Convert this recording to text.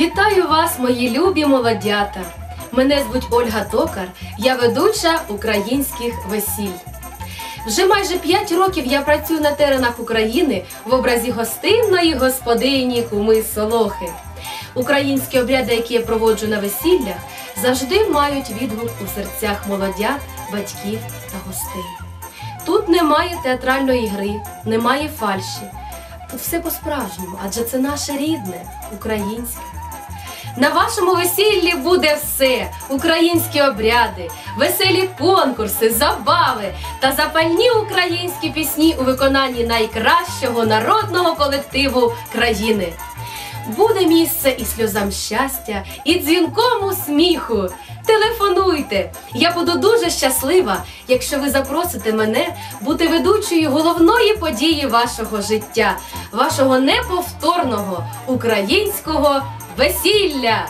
Вітаю вас, мої любі молодята! Мене звуть Ольга Токар, я ведуча українських весіль. Вже майже 5 років я працюю на теренах України в образі гостинної господині куми Солохи. Українські обряди, які я проводжу на весіллях, завжди мають відгук у серцях молодят, батьків та гостей. Тут немає театральної гри, немає фальші. Тут все по-справжньому, адже це наше рідне, українське. На вашому весіллі буде все: українські обряди, веселі конкурси, забави та запальні українські пісні у виконанні найкращого народного колективу країни. Буде місце і сльозам щастя, і дзвінкому сміху. Телефонуйте! Я буду дуже щаслива, якщо ви запросите мене бути ведучою головної події вашого життя, вашого неповторного українського весілля.